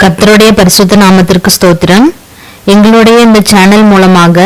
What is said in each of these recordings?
கர்த்தருடைய பரிசுத்த நாமத்திற்கு ஸ்தோத்திரம். எங்களுடைய இந்த சேனல் மூலமாக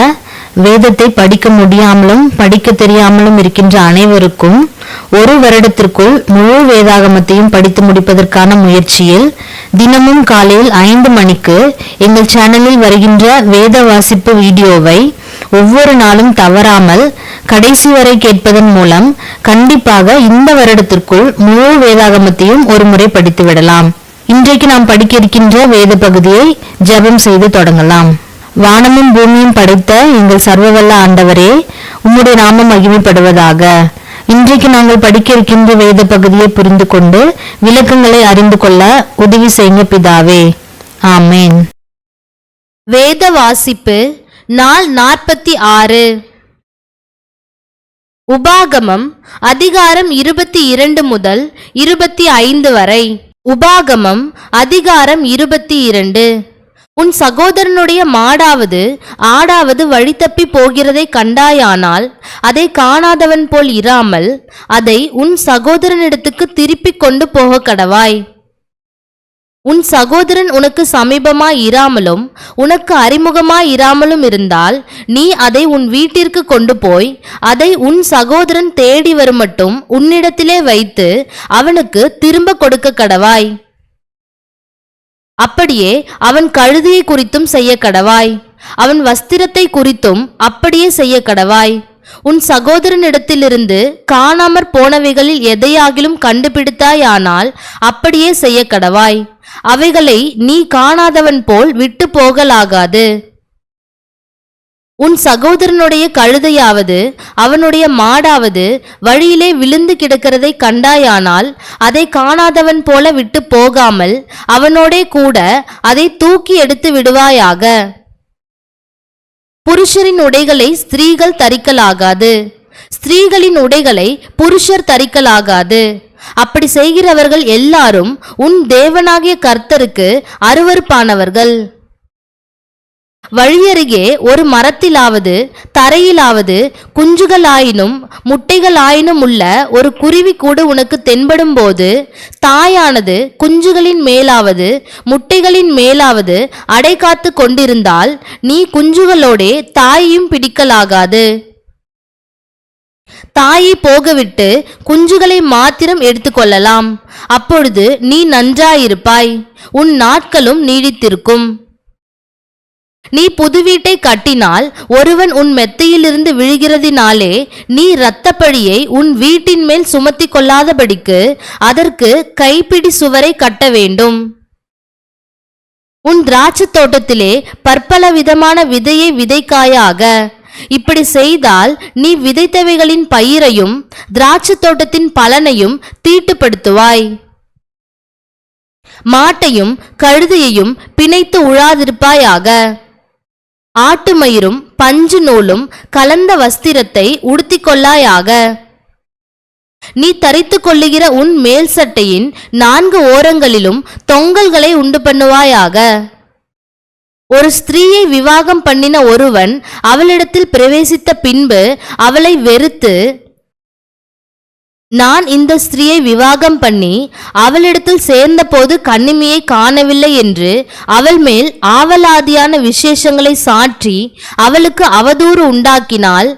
வேதத்தை படிக்க முடியாமலும் படிக்க தெரியாமலும் இருக்கின்ற அனைவருக்கும் ஒரு வருடத்திற்குள் முழு வேதாகமத்தையும் படித்து முடிப்பதற்கான முயற்சியில் தினமும் காலையில் ஐந்து மணிக்கு எங்கள் சேனலில் வருகின்ற வேத வாசிப்பு வீடியோவை ஒவ்வொரு நாளும் தவறாமல் கடைசி வரை கேட்பதன் மூலம் கண்டிப்பாக இந்த வருடத்திற்குள் முழு வேதாகமத்தையும் ஒரு முறை படித்து விடலாம். இன்றைக்கு நாம் படிக்க இருக்கின்ற வேத பகுதியை ஜெபம் செய்து தொடங்கலாம். வானமும் பூமியும் படைத்த எங்கள் சர்வவல்ல ஆண்டவரே உம்முடைய நாமம் மகிமைப்படுவதாக. இன்றைக்கு நாங்கள் படிக்க இருக்கின்ற வேத பகுதியை புரிந்து கொண்டு விளக்கங்களை அறிந்து கொள்ள உதவி செய்யுங்க பிதாவே. ஆமேன். வேத வாசிப்பு நாள் நாற்பத்தி ஆறு. உபாகமம் அதிகாரம் இருபத்தி இரண்டு முதல் இருபத்தி ஐந்து வரை. உபாகமம் அதிகாரம் இருபத்தி இரண்டு. உன் சகோதரனுடைய மாடாவது ஆடாவது வழி தப்பி போகிறதை கண்டாயானால் அதை காணாதவன் போல் இராமல் அதை உன் சகோதரனிடத்துக்கு திருப்பிக் கொண்டு போக கடவாய். உன் சகோதரன் உனக்கு சமீபமாய் இராமலும் உனக்கு அறிமுகமாய் இராமலும் இருந்தால் நீ அதை உன் வீட்டிற்கு கொண்டு போய் அதை உன் சகோதரன் தேடி வருமட்டும் உன்னிடத்திலே வைத்து அவனுக்கு திரும்ப கொடுக்க கடவாய். அப்படியே அவன் கழுதியை குறித்தும் செய்ய கடவாய் அவன் வஸ்திரத்தை குறித்தும் அப்படியே செய்ய கடவாய் உன் சகோதரனிடத்திலிருந்து காணாமற் போனவைகளில் எதையாகிலும் கண்டுபிடித்தாயானால் அப்படியே செய்ய கடவாய் அவைகளை நீ காணாதவன் போல் விட்டு போகலாகாது. உன் சகோதரனுடைய கழுதையாவது அவனுடைய மாடாவது வழியிலே விழுந்து கிடக்கிறதை கண்டாயானால் அதை காணாதவன் போல விட்டு போகாமல் அவனோடே கூட அதை தூக்கி எடுத்து விடுவாயாக. புருஷரின் உடைகளை ஸ்திரீகள் தரிக்கலாகாது. ஸ்திரீகளின் உடைகளை புருஷர் தரிக்கலாகாது. அப்படி செய்கிறவர்கள் எல்லாரும் உன் தேவனாகிய கர்த்தருக்கு அருவருப்பானவர்கள். வழியருகே ஒரு மரத்திலாவது தரையிலாவது குஞ்சுகளாயினும் முட்டைகளாயினும் உள்ள ஒரு குருவி கூட உனக்கு தென்படும்போது தாயானது குஞ்சுகளின் மேலாவது முட்டைகளின் மேலாவது அடை காத்து கொண்டிருந்தால் நீ குஞ்சுகளோடே தாயையும் பிடிக்கலாகாது. தாயை போகவிட்டு குஞ்சுகளை மாத்திரம் எடுத்துக்கொள்ளலாம் அப்பொழுது நீ நன்றாயிருப்பாய். உன் நாட்களும் நீடித்திருக்கும். நீ புது வீட்டை கட்டினால் ஒருவன் உன் மெத்தையிலிருந்து விழுகிறதினாலே நீ இரத்தப்பழியை உன் வீட்டின் மேல் சுமத்தி கொள்ளாதபடிக்கு அதற்கு கைப்பிடி சுவரை கட்ட வேண்டும். உன் திராட்சைத் தோட்டத்திலே பற்பல விதமான விதையை விதைக்காயாக. இப்படி செய்தால் நீ விதைத்தவைகளின் பயிரையும் திராட்சைத் தோட்டத்தின் பலனையும் தீட்டுப்படுத்துவாய். மாட்டையும் கழுதையையும் பிணைத்து உழாதிருப்பாயாக. ஆட்டுமயிரும் பஞ்சு நூலும் கலந்த வஸ்திரத்தை உடுத்திக்கொள்ளாயாக. நீ தரித்து கொள்ளுகிற உன் மேல் சட்டையின் நான்கு ஓரங்களிலும் தொங்கல்களை உண்டு பண்ணுவாயாக. ஒரு ஸ்திரீயை விவாகம் பண்ணின ஒருவன் அவளிடத்தில் பிரவேசித்த பின்பு அவளை வெறுத்து நான் இந்த ஸ்திரீயை விவாகம் பண்ணி அவளிடத்தில் சேர்ந்தபோது கண்ணிமையை காணவில்லை என்று அவள் மேல் ஆவலாதியான விசேஷங்களை சாற்றி அவளுக்கு அவதூறு உண்டாக்கினால்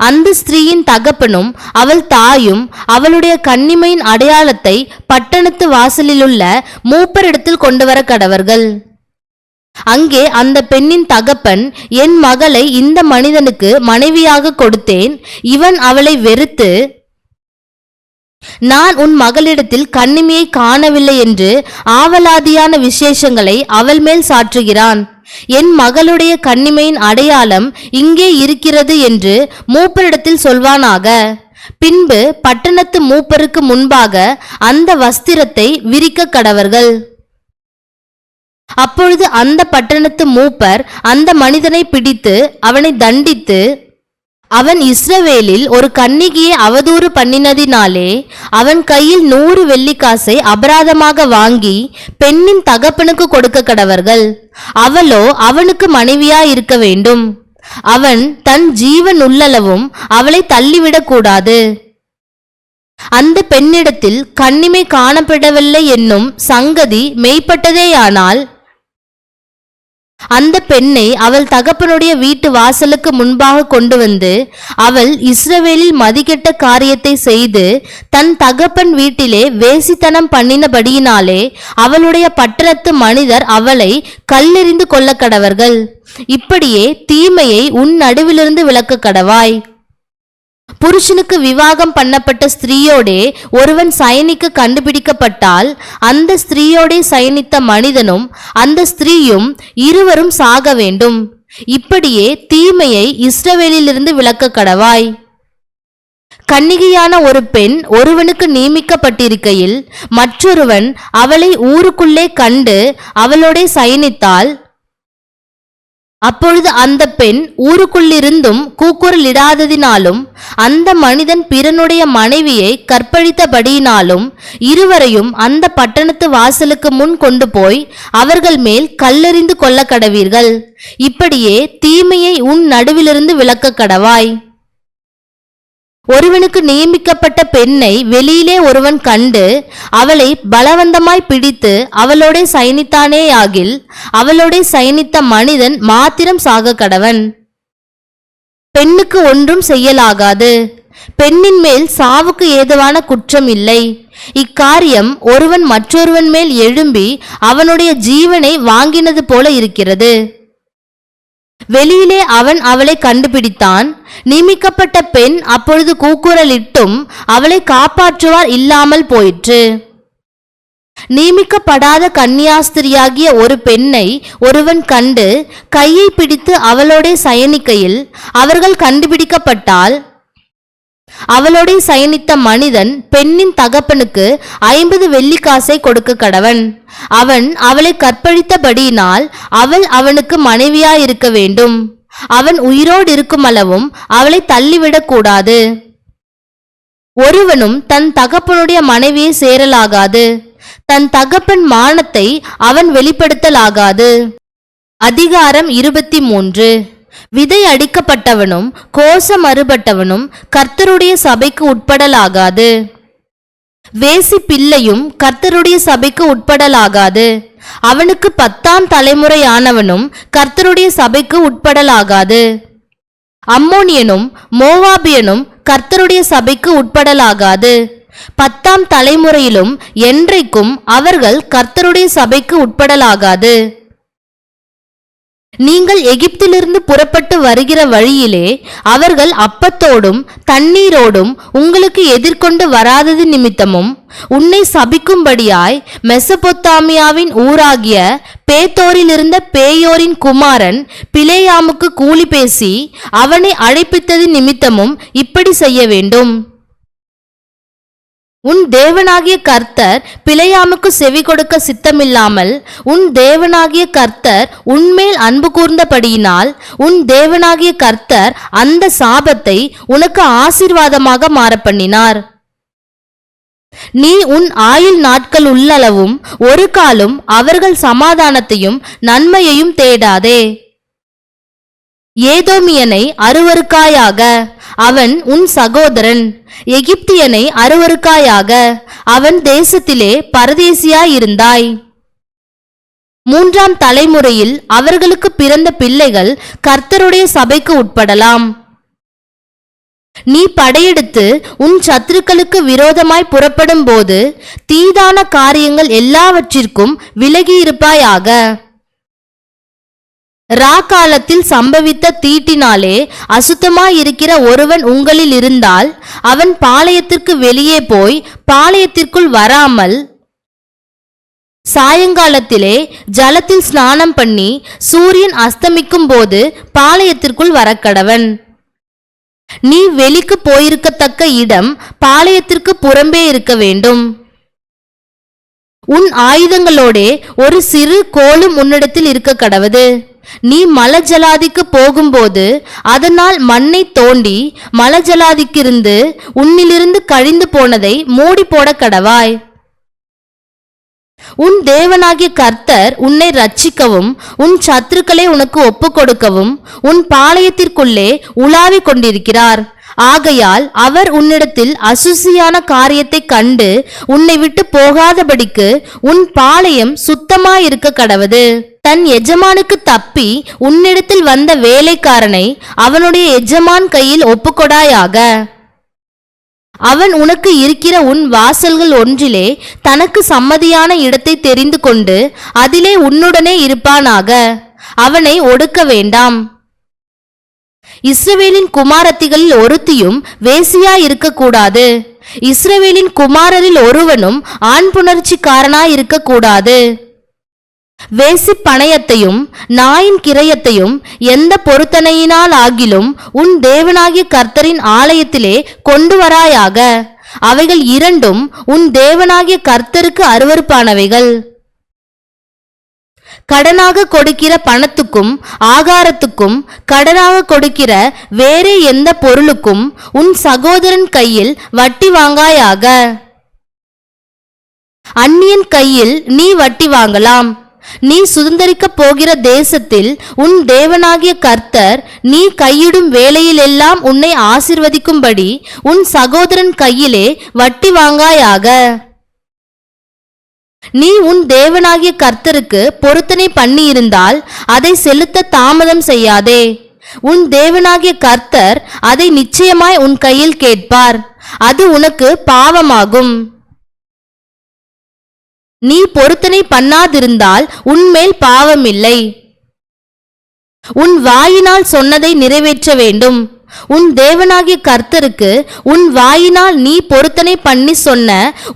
அந்த ஸ்திரீயின் தகப்பனும் அவள் தாயும் அவளுடைய கண்ணிமையின் அடையாளத்தை பட்டணத்து வாசலிலுள்ள மூப்பரிடத்தில் கொண்டு வர கடவர்கள். அங்கே அந்த பெண்ணின் தகப்பன் என் மகளை இந்த மனிதனுக்கு மனைவியாக கொடுத்தேன். இவன் அவளை வெறுத்து நான் உன் மகளிடத்தில் கண்ணிமையை காணவில்லை என்று ஆவலாதியான விசேஷங்களை அவள் மேல் சாற்றுகிறான். என் மகளுடைய கண்ணிமையின் அடையாளம் இங்கே இருக்கிறது என்று மூப்பரிடத்தில் சொல்வானாக. பின்பு பட்டணத்து மூப்பருக்கு முன்பாக அந்த வஸ்திரத்தை விரிக்க கடவர்கள். அப்பொழுது அந்த பட்டணத்து மூப்பர் அந்த மனிதனை பிடித்து அவனை தண்டித்து அவன் இஸ்ரவேலில் ஒரு கன்னிகையை அவதூறு பண்ணினதினாலே அவன் கையில் நூறு வெள்ளிக்காசை அபராதமாக வாங்கி பெண்ணின் தகப்பனுக்கு கொடுக்க கடவர்கள். அவளோ அவனுக்கு மனைவியா இருக்க வேண்டும். அவன் தன் ஜீவன் உள்ளளவும் அவளை தள்ளிவிடக் கூடாது. அந்த பெண்ணிடத்தில் கண்ணிமை காணப்படவில்லை என்னும் சங்கதி மெய்ப்பட்டதேயானால் அந்த பெண்ணை அவள் தகப்பனுடைய வீட்டு வாசலுக்கு முன்பாக கொண்டு வந்து அவள் இஸ்ரவேலில் மதிக்கெட்ட காரியத்தை செய்து தன் தகப்பன் வீட்டிலே வேசித்தனம் பண்ணினபடியினாலே அவளுடைய பட்டணத்து மனிதர் அவளை கல்லெறிந்து கொள்ள கடவர்கள் இப்படியே தீமையை உன் நடுவிலிருந்து விலக்க கடவாய் புருஷனுக்கு விவாகம் பண்ணப்பட்ட ஸ்திரீயோடே ஒருவன் சயனிக்கு கண்டுபிடிக்கப்பட்டால் அந்த ஸ்திரீயோடே சயனித்த மனிதனும் அந்த ஸ்திரீயும் இருவரும் சாக வேண்டும். இப்படியே தீமையை இஸ்ரவேலிலிருந்து விலக்க கடவாய். கன்னிகையான ஒரு பெண் ஒருவனுக்கு நியமிக்கப்பட்டிருக்கையில் மற்றொருவன் அவளை ஊருக்குள்ளே கண்டு அவளோடே சயனித்தால் அப்பொழுது அந்த பெண் ஊருக்குள்ளிருந்தும் கூக்குரலிடாததினாலும் அந்த மனிதன் பிறனுடைய மனைவியை கற்பழித்தபடியினாலும் இருவரையும் அந்த பட்டணத்து வாசலுக்கு முன் கொண்டு போய் அவர்கள் மேல் கல்லெறிந்து கொள்ள கடவீர்கள் இப்படியே தீமையை உன் நடுவிலிருந்து விளக்க கடவாய் ஒருவனுக்கு நியமிக்கப்பட்ட பெண்ணை வெளியிலே ஒருவன் கண்டு அவளை பலவந்தமாய் பிடித்து அவளோடே சயனித்தானேயாகில் அவளோடே சயனித்த மனிதன் மாத்திரம் சாக கடவன். பெண்ணுக்கு ஒன்றும் செய்யலாகாது. பெண்ணின் மேல் சாவுக்கு ஏதுவான குற்றம் இல்லை. இக்காரியம் ஒருவன் மற்றொருவன் மேல் எழும்பி அவனுடைய ஜீவனை வாங்கினது போல இருக்கிறது. வெளியிலே அவன் அவளை கண்டுபிடித்தான். நியமிக்கப்பட்ட பெண் அப்பொழுது கூக்குரலிட்டும் அவளை காப்பாற்றுவார் இல்லாமல் போயிற்று. நியமிக்கப்படாத கன்னியாஸ்திரியாகிய ஒரு பெண்ணை ஒருவன் கண்டு கையை பிடித்து அவளோட சயனிக்கையில் அவர்கள் கண்டுபிடிக்கப்பட்டால் அவளோடே சயனித்த மனிதன் பெண்ணின் தகப்பனுக்கு ஐம்பது வெள்ளிக்காசை கொடுக்க கடவன். அவன் அவளை கற்பழித்தபடியினால் அவள் அவனுக்கு மனைவியாயிருக்க வேண்டும். அவன் உயிரோடு இருக்கும் அளவும் அவளை தள்ளிவிடக் கூடாது. ஒருவனும் தன் தகப்பனுடைய மனைவியை சேரலாகாது. தன் தகப்பன் மானத்தை அவன் வெளிப்படுத்தலாகாது. அதிகாரம் இருபத்தி மூன்று. விதை அடிக்கப்பட்டவனும் கோஷம் அறுபட்டவனும் கர்த்தருடைய சபைக்கு உட்படலாகாது. வேசி பிள்ளையும் கர்த்தருடைய சபைக்கு உட்படலாகாது. அவனுக்கு பத்தாம் தலைமுறையானவனும் கர்த்தருடைய சபைக்கு உட்படலாகாது. அம்மோனியனும் மோவாபியனும் கர்த்தருடைய சபைக்கு உட்படலாகாது. பத்தாம் தலைமுறையிலும் என்றைக்கும் அவர்கள் கர்த்தருடைய சபைக்கு உட்படலாகாது. நீங்கள் எகிப்திலிருந்து புறப்பட்டு வருகிற வழியிலே அவர்கள் அப்பத்தோடும் தண்ணீரோடும் உங்களுக்கு எதிர்கொண்டு வராதது நிமித்தமும் உன்னை சபிக்கும்படியாய் மெசபொத்தாமியாவின் ஊராகிய பேத்தோரிலிருந்த பேயோரின் குமாரன் பிளேயாமுக்கு கூலி பேசி அவனை அழைப்பித்தது நிமித்தமும் இப்படி செய்ய வேண்டும். உன் தேவனாகிய கர்த்தர் பிழையாமுக்கு செவி கொடுக்க சித்தமில்லாமல் உன் தேவனாகிய கர்த்தர் உன்மேல் அன்பு கூர்ந்தபடியினால் உன் தேவனாகிய கர்த்தர் அந்த சாபத்தை உனக்கு ஆசீர்வாதமாக மாறப்பண்ணினார். நீ உன் ஆயுள் நாட்கள் உள்ளளவும் ஒரு காலும் அவர்கள் சமாதானத்தையும் நன்மையையும் தேடாதே. ஏதோமியனை அருவருக்காயாக அவன் உன் சகோதரன். எகிப்தியனை அருவருக்காயாக அவன் தேசத்திலே பரதேசியாயிருந்தாய். மூன்றாம் தலைமுறையில் அவர்களுக்கு பிறந்த பிள்ளைகள் கர்த்தருடைய சபைக்கு உட்படலாம். நீ படையெடுத்து உன் சத்துருக்களுக்கு விரோதமாய் புறப்படும் போது தீதான காரியங்கள் எல்லாவற்றிற்கும் விலகியிருப்பாயாக. ரா காலத்தில் சம்பவித்த தீட்டினாலே அசுத்தமாயிருக்கிற ஒருவன் உங்களில் இருந்தால் அவன் பாளையத்திற்கு வெளியே போய் பாளையத்திற்குள் வராமல் சாயங்காலத்திலே ஜலத்தில் ஸ்நானம் பண்ணி சூரியன் அஸ்தமிக்கும் போது பாளையத்திற்குள் வரக்கடவன். நீ வெளிக்கு போயிருக்கத்தக்க இடம் பாளையத்திற்கு புறம்பே இருக்க வேண்டும். உன் ஆயுதங்களோடே ஒரு சிறு கோலும் உன்னிடத்தில் இருக்க கடவது நீ மலஜலாதிக்கு போகும்போது அதனால் மண்ணை தோண்டி மலஜலாதிக்கிருந்து உன்னிலிருந்து கழிந்து போனதை மூடி போட கடவாய். உன் தேவனாகிய கர்த்தர் உன்னை ரட்சிக்கவும் உன் சத்துருக்களை உனக்கு ஒப்பு கொடுக்கவும் உன் பாளையத்திற்குள்ளே உலாவிக் கொண்டிருக்கிறார். ஆகையால் அவர் உன்னிடத்தில் அசுசியான காரியத்தைக் கண்டு உன்னை விட்டு போகாதபடிக்கு உன் பாளையம் சுத்தமாயிருக்க கடவது. தன் எஜமானுக்கு தப்பி உன்னிடத்தில் வந்த வேலைக்காரனை அவனுடைய எஜமான் கையில் ஒப்புக்கொடாயாக. அவன் உனக்கு இருக்கிற உன் வாசல்கள் ஒன்றிலே தனக்கு சம்மதியான இடத்தை தெரிந்து கொண்டு அதிலே உன்னுடனே இருப்பானாக. அவனை ஒடுக்க வேண்டாம். இஸ்ரவேலின் குமாரத்திகளில் ஒருத்தியும் வேசியா இருக்கக்கூடாது இஸ்ரவேலின் குமாரரில் ஒருவனும் ஆண் புணர்ச்சிக்காரனாய் இருக்கக்கூடாது வேசி பணயத்தையும் நாயின் கிரயத்தையும் எந்த பொருத்தனையினால் ஆகிலும் உன் தேவனாகிய கர்த்தரின் ஆலயத்திலே கொண்டு வராயாக. அவைகள் இரண்டும் உன் தேவனாகிய கர்த்தருக்கு அருவருப்பானவைகள். கடனாக கொடுக்கிற பணத்துக்கும் ஆகாரத்துக்கும் கடனாக கொடுக்கிற வேறே எந்த பொருளுக்கும் உன் சகோதரன் கையில் வட்டி வாங்காயாக. அந்நியன் கையில் நீ வட்டி வாங்கலாம். நீ சுதந்தரிக்கப் போகிற தேசத்தில் உன் தேவனாகிய கர்த்தர் நீ கையிடும் வேலையிலெல்லாம் உன்னை ஆசிர்வதிக்கும்படி உன் சகோதரன் கையிலே வட்டி வாங்காயாக. நீ உன் தேவனாகிய கர்த்தருக்கு பொருத்தனை பண்ணியிருந்தால் அதை செலுத்த தாமதம் செய்யாதே. உன் தேவனாகிய கர்த்தர் அதை நிச்சயமாய் உன் கையில் கேட்பார். அது உனக்கு பாவமாகும். நீ பொருத்தனை பண்ணாதிருந்தால் உன்மேல் பாவமில்லை. உன் வாயினால் சொன்னதை நிறைவேற்ற வேண்டும். உன் தேவனாகிய கர்த்தருக்கு உன் வாயினால் நீ பொருத்தனை பண்ணி சொன்ன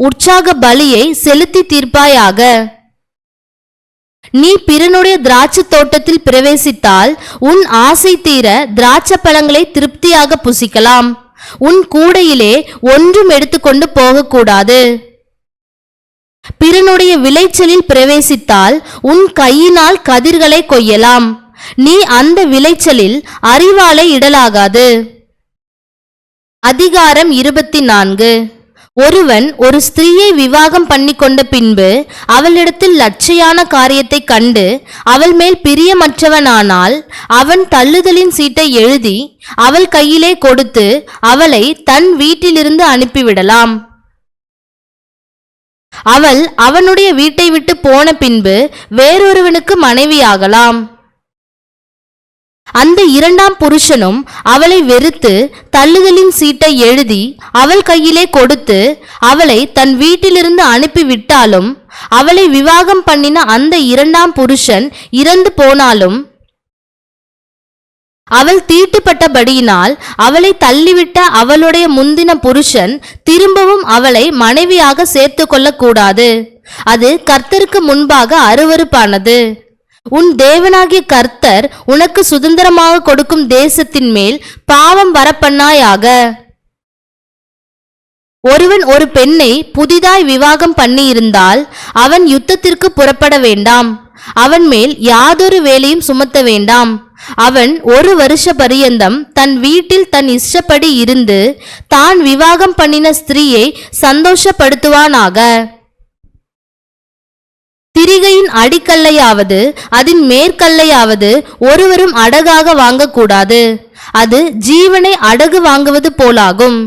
உற்சாக பலியை செலுத்தி தீர்ப்பாயாக. நீ பிறனுடைய திராட்சை தோட்டத்தில் பிரவேசித்தால் உன் ஆசை தீர திராட்சை பழங்களை திருப்தியாக புசிக்கலாம். உன் கூடையிலே ஒன்றும் எடுத்துக்கொண்டு போகக்கூடாது. பிறனுடைய விளைச்சலில் பிரவேசித்தால் உன் கையினால் கதிர்களை கொய்யலாம். நீ அந்த விளைச்சலில் அறிவாலை இடலாகாது. அதிகாரம் இருபத்தி நான்கு ஒருவன் ஒரு ஸ்திரீயை விவாகம் பண்ணி கொண்ட பின்பு அவளிடத்தில் லட்சையான காரியத்தை கண்டு அவள் மேல் பிரியமற்றவனானால் அவன் தள்ளுதலின் சீட்டை எழுதி அவள் கையிலே கொடுத்து அவளை தன் வீட்டிலிருந்து அனுப்பிவிடலாம். அவள் அவனுடைய வீட்டை விட்டு போன பின்பு வேறொருவனுக்கு மனைவியாகலாம். அந்த இரண்டாம் புருஷனும் அவளை வெறுத்து தள்ளுதலின் சீட்டை எழுதி அவள் கையிலே கொடுத்து அவளை தன் வீட்டிலிருந்து அனுப்பிவிட்டாலும் அவளை விவாகம் பண்ணின அந்த இரண்டாம் புருஷன் இறந்து போனாலும் அவள் தீட்டுப்பட்டபடியினால் அவளை தள்ளிவிட்ட அவளுடைய முந்தின புருஷன் திரும்பவும் அவளை மனைவியாக சேர்த்து கொள்ளக்கூடாது அது கர்த்தருக்கு முன்பாக அருவருப்பானது. உன் தேவனாகிய கர்த்தர் உனக்கு சுதந்திரமாக கொடுக்கும் தேசத்தின் மேல் பாவம் வரப்பண்ணாயாக. ஒருவன் ஒரு பெண்ணை புதிதாய் விவாகம் பண்ணியிருந்தால் அவன் யுத்தத்திற்கு புறப்பட வேண்டாம். அவன் மேல் யாதொரு வேலையும் சுமத்த வேண்டாம். அவன் ஒரு வருஷ பரியந்தம் தன் வீட்டில் தன் இஷ்டப்படி இருந்து தான் விவாகம் பண்ணின ஸ்திரீயை சந்தோஷப்படுத்துவானாக. திரிகையின் அடிக்கல்லையாவது அதன் மேற்கல்லையாவது ஒருவரும் அடகாக வாங்கக்கூடாது. அது ஜீவனை அடகு வாங்குவது போலாகும்.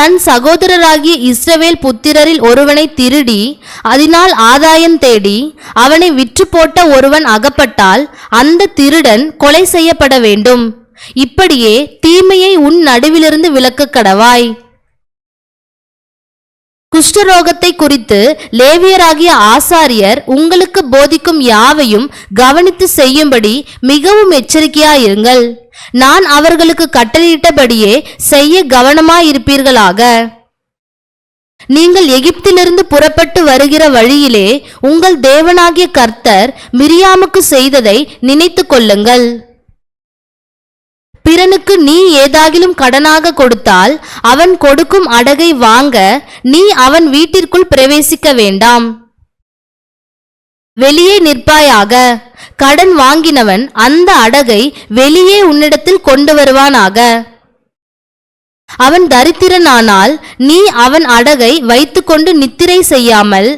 தன் சகோதரராகிய இஸ்ரவேல் புத்திரரில் ஒருவனை திருடி அதனால் ஆதாயம் தேடி அவனை விற்று போட்ட ஒருவன் அகப்பட்டால் அந்த திருடன் கொலை செய்யப்பட வேண்டும். இப்படியே தீமையை உன் நடுவிலிருந்து விலக்கக் கடவாய். குஷ்டரோகத்தை குறித்து லேவியராகிய ஆசாரியர் உங்களுக்கு போதிக்கும் யாவையும் கவனித்து செய்யும்படி மிகவும் எச்சரிக்கையாயிருங்கள். நான் அவர்களுக்கு கட்டளையிட்டபடியே செய்ய கவனமாயிருப்பீர்களாக. நீங்கள் எகிப்திலிருந்து புறப்பட்டு வருகிற வழியிலே உங்கள் தேவனாகிய கர்த்தர் மிரியாமுக்கு செய்ததை நினைத்து கொள்ளுங்கள் பிறனுக்கு நீ ஏதாகிலும் கடனாக கொடுத்தால் அவன் கொடுக்கும் அடகை வாங்க நீ அவன் வீட்டிற்குள் பிரவேசிக்க வேண்டாம். வெளியே நிற்பாயாக. கடன் வாங்கினவன் அந்த அடகை வெளியே உன்னிடத்தில் கொண்டு வருவானாக. அவன் தரித்திரனானால் நீ அவன் அடகை வைத்துக்கொண்டு நித்திரை செய்யாமல்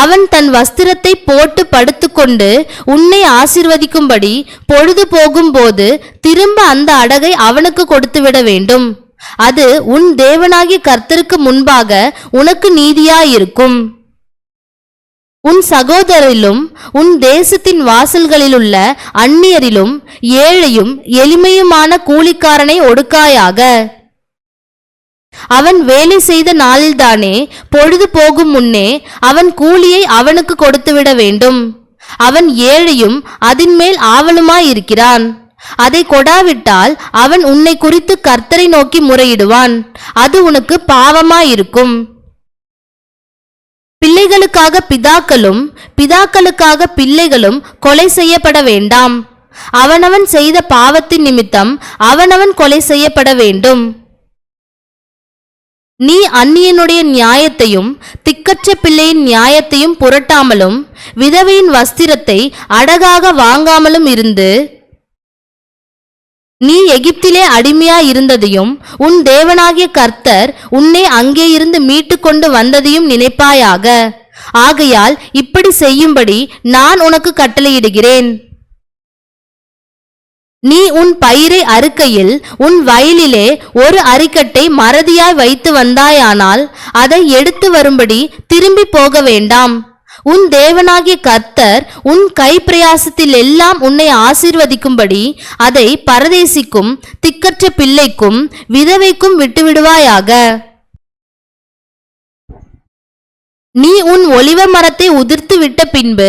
அவன் தன் வஸ்திரத்தை போட்டு படுத்துக்கொண்டு உன்னை ஆசிர்வதிக்கும்படி பொழுது போகும்போது திரும்ப அந்த அடகை அவனுக்கு கொடுத்துவிட வேண்டும். அது உன் தேவனாகிய கர்த்தருக்கு முன்பாக உனக்கு நீதியாயிருக்கும். உன் சகோதரிலும் உன் தேசத்தின் வாசல்களிலுள்ள அந்நியரிலும் ஏழையும் எளிமையுமான கூலிக்காரனை ஒடுக்காயாக. அவன் வேலை செய்த நாளில்தானே பொழுது போகும் முன்னே அவன் கூலியை அவனுக்கு கொடுத்துவிட வேண்டும். அவன் ஏழையும் அதின்மேல் ஆவலுமாயிருக்கிறான். அதை கொடாவிட்டால் அவன் உன்னை குறித்து கர்த்தரை நோக்கி முறையிடுவான். அது உனக்கு பாவமாயிருக்கும். பிள்ளைகளுக்காக பிதாக்களும் பிதாக்களுக்காக பிள்ளைகளும் கொலை செய்யப்பட வேண்டாம். அவனவன் செய்த பாவத்தின் நிமித்தம் அவனவன் கொலை செய்யப்பட வேண்டும். நீ அந்நியனுடைய நியாயத்தையும் திக்கற்ற பிள்ளையின் நியாயத்தையும் புரட்டாமலும் விதவையின் வஸ்திரத்தை அடகாக வாங்காமலும் இருந்து நீ எகிப்திலே அடிமையா இருந்ததையும் உன் தேவனாகிய கர்த்தர் உன்னை அங்கே இருந்து மீட்டு கொண்டு வந்ததையும் நினைப்பாயாக. ஆகையால் இப்படி செய்யும்படி நான் உனக்கு கட்டளையிடுகிறேன். நீ உன் பயிரை அறுக்கையில் உன் வயலிலே ஒரு அரிக்கட்டை மறதியாய் வைத்து வந்தாயானால் அதை எடுத்து வரும்படி திரும்பி போக வேண்டாம். உன் தேவனாகிய கர்த்தர் உன் கைப்பிரயாசத்தில் எல்லாம் உன்னை ஆசீர்வதிக்கும்படி அதை பரதேசிக்கும் திக்கற்ற பிள்ளைக்கும் விதவைக்கும் விட்டுவிடுவாயாக. நீ உன் ஒலிவ மரத்தை உதிர்த்து விட்ட பின்பு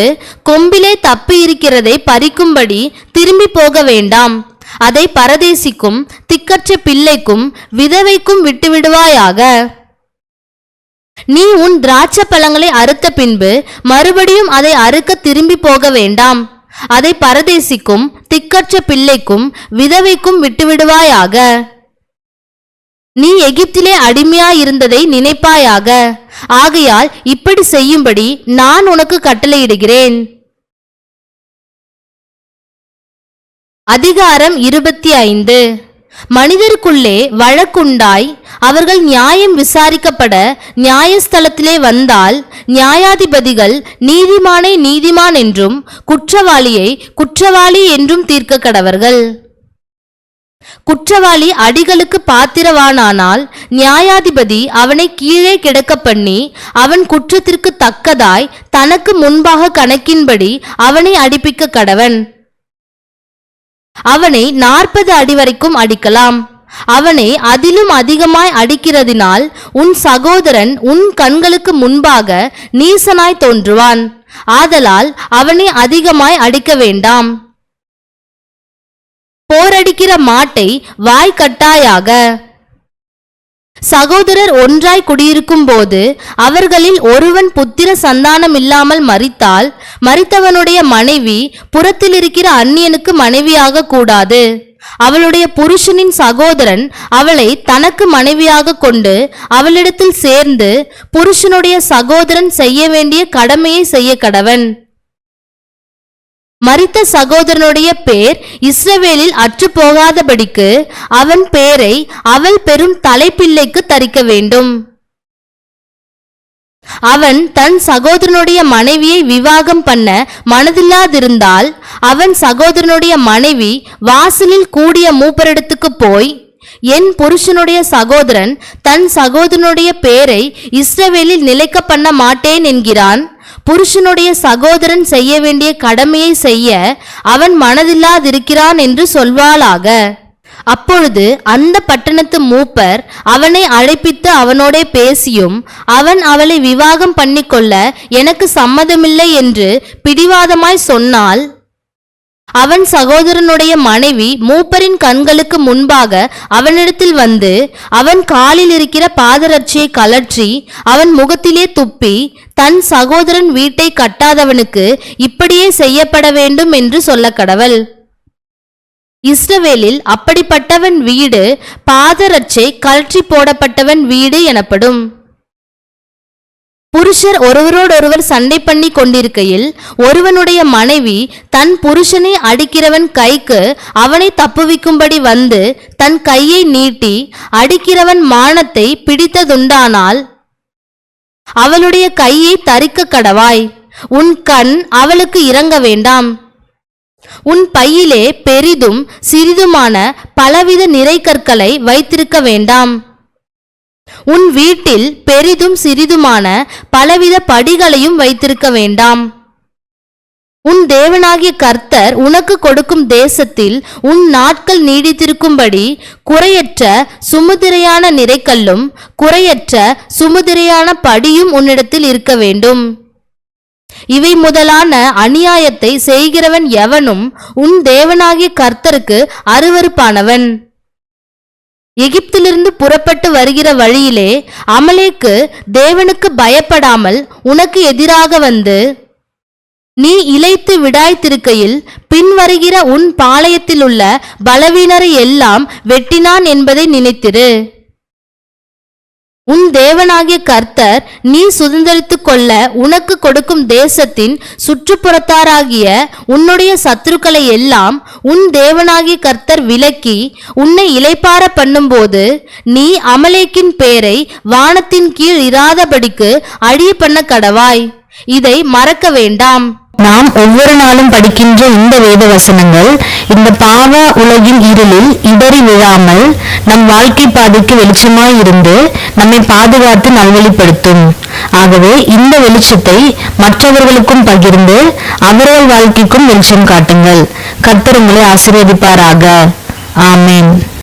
கொம்பிலே தப்பி இருக்கிறதை பறிக்கும்படி திரும்பி போக வேண்டாம். அதை பரதேசிக்கும் திக்கற்ற பிள்ளைக்கும் விதவைக்கும் விட்டுவிடுவாயாக. நீ உன் திராட்சை பழங்களை அறுத்த பின்பு மறுபடியும் அதை அறுக்க திரும்பி போக வேண்டாம். அதை பரதேசிக்கும் திக்கற்ற பிள்ளைக்கும் விதவைக்கும் விட்டுவிடுவாயாக. நீ எகிப்திலே அடிமையாயிருந்ததை நினைப்பாயாக. ஆகையால் இப்படி செய்யும்படி நான் உனக்கு கட்டளையிடுகிறேன். அதிகாரம் இருபத்தி ஐந்து. மனிதருக்குள்ளே வழக்குண்டாய் அவர்கள் நியாயம் விசாரிக்கப்பட நியாயஸ்தலத்திலே வந்தால் நியாயாதிபதிகள் நீதிமானை நீதிமான் என்றும் குற்றவாளியை குற்றவாளி என்றும் தீர்க்க கடவர்கள். குற்றவாளி அடிகளுக்கு பாத்திரவானானால் நியாயாதிபதி அவனை கீழே கிடக்க பண்ணி அவன் குற்றத்திற்கு தக்கதாய் தனக்கு முன்பாக கணக்கின்படி அவனை அடிப்பிக்க கடவன். அவனை நாற்பது அடி வரைக்கும் அடிக்கலாம். அவனை அதிலும் அதிகமாய் அடிக்கிறதினால் உன் சகோதரன் உன் கண்களுக்கு முன்பாக நீசனாய் தோன்றுவான். ஆதலால் அவனை அதிகமாய் அடிக்க வேண்டாம். போரடிக்கிற மாட்டை வாய் கட்டாயாக சகோதரர் ஒன்றாய் குடியிருக்கும் போது அவர்களில் ஒருவன் புத்திர சந்தானம் இல்லாமல் மறித்தால் மறித்தவனுடைய மனைவி புறத்தில் இருக்கிற அந்நியனுக்கு மனைவியாக கூடாது. அவளுடைய புருஷனின் சகோதரன் அவளை தனக்கு மனைவியாக கொண்டு அவளிடத்தில் சேர்ந்து புருஷனுடைய சகோதரன் செய்ய வேண்டிய கடமையை செய்ய கடவன். மறித்த சகோதரனுடைய பேர் இஸ்ரவேலில் அற்று போகாதபடிக்கு அவன் பேரை அவள் பெரும் தலைப்பிள்ளைக்கு தரிக்க வேண்டும். அவன் தன் சகோதரனுடைய மனைவியை விவாகம் பண்ண மனதில்லாதிருந்தால் அவன் சகோதரனுடைய மனைவி வாசலில் கூடிய மூப்பரிடத்துக்கு போய் என் புருஷனுடைய சகோதரன் தன் சகோதரனுடைய பேரை இஸ்ரவேலில் நிலைக்க பண்ண மாட்டேன் என்கிறான். புருஷனுடைய சகோதரன் செய்ய வேண்டிய கடமையை செய்ய அவன் மனதில்லாதிருக்கிறான் என்று சொல்வாளாக. அப்பொழுது அந்த பட்டணத்து மூப்பர் அவனை அழைப்பித்து அவனோடே பேசியும் அவன் அவளை விவாகம் பண்ணிக்கொள்ள எனக்கு சம்மதமில்லை என்று பிடிவாதமாய் சொன்னால் அவன் சகோதரனுடைய மனைவி மூப்பரின் கண்களுக்கு முன்பாக அவனிடத்தில் வந்து அவன் காலில் இருக்கிற பாதரட்சியை கலற்றி அவன் முகத்திலே துப்பி தன் சகோதரன் வீட்டை கட்டாதவனுக்கு இப்படியே செய்யப்பட வேண்டும் என்று சொல்ல கடவள் இஸ்ரவேலில் அப்படிப்பட்டவன் வீடு பாதரட்சை கலற்றி போடப்பட்டவன் வீடு எனப்படும். புருஷர் ஒருவரோடொருவர் சண்டை பண்ணி கொண்டிருக்கையில் ஒருவனுடைய மனைவி தன் புருஷனை அடிக்கிறவன் கைக்கு அவனை தப்புவிக்கும்படி வந்து தன் கையை நீட்டி அடிக்கிறவன் மானத்தை பிடித்ததுண்டானால் அவளுடைய கையை தரிக்க கடவாய். உன் கண் அவளுக்கு இறங்க வேண்டாம். உன் பையிலே பெரிதும் சிறிதுமான பலவித நிறைக்கற்களை வைத்திருக்க வேண்டாம். உன் வீட்டில் பெரிதும் சிறிதுமான பலவித படிகளையும் வைத்திருக்க வேண்டாம். உன் தேவனாகிய கர்த்தர் உனக்கு கொடுக்கும் தேசத்தில் உன் நாட்கள் நீடித்திருக்கும்படி குறையற்ற சுமுதிரையான நிறைக்கல்லும் குறையற்ற சுமுதிரையான படியும் உன்னிடத்தில் இருக்க வேண்டும். இவை முதலான அநியாயத்தை செய்கிறவன் எவனும் உன் தேவனாகிய கர்த்தருக்கு அருவருப்பானவன். எகிப்திலிருந்து புறப்பட்டு வருகிற வழியிலே அமலேக்கு தேவனுக்கு பயப்படாமல் உனக்கு எதிராக வந்து நீ இழைத்து விடாய்த்திருக்கையில் பின்வருகிற உன் பாளையத்திலுள்ள பலவீனரை எல்லாம் வெட்டினான் என்பதை நினைத்திரு. உன் தேவனாகிய கர்த்தர் நீ சுதந்திரித்து கொள்ள உனக்கு கொடுக்கும் தேசத்தின் சுற்றுப்புறத்தாராகிய உன்னுடைய சத்துருக்களை எல்லாம் உன் தேவனாகிய கர்த்தர் விலக்கி உன்னை இளைப்பார பண்ணும்போது நீ அமலேக்கின் பேரை வானத்தின் கீழ் இராதபடிக்கு அழிய பண்ண கடவாய். இதை மறக்க வேண்டாம். நாம் ஒவ்வொரு நாளும் படிக்கின்ற இந்த வேத வசனங்கள் இந்த பாவ உலகின் இருளில் இடறி விழாமல் நம் வாழ்க்கை பாதைக்கு வெளிச்சமாய் இருந்து நம்மை பாதுகாத்து நல்வழிப்படுத்தும். ஆகவே இந்த வெளிச்சத்தை மற்றவர்களுக்கும் பகிர்ந்து அவர்கள் வாழ்க்கைக்கும் வெளிச்சம் காட்டுங்கள். கர்த்தர் உங்களை ஆசீர்வதிப்பாராக. ஆமேன்.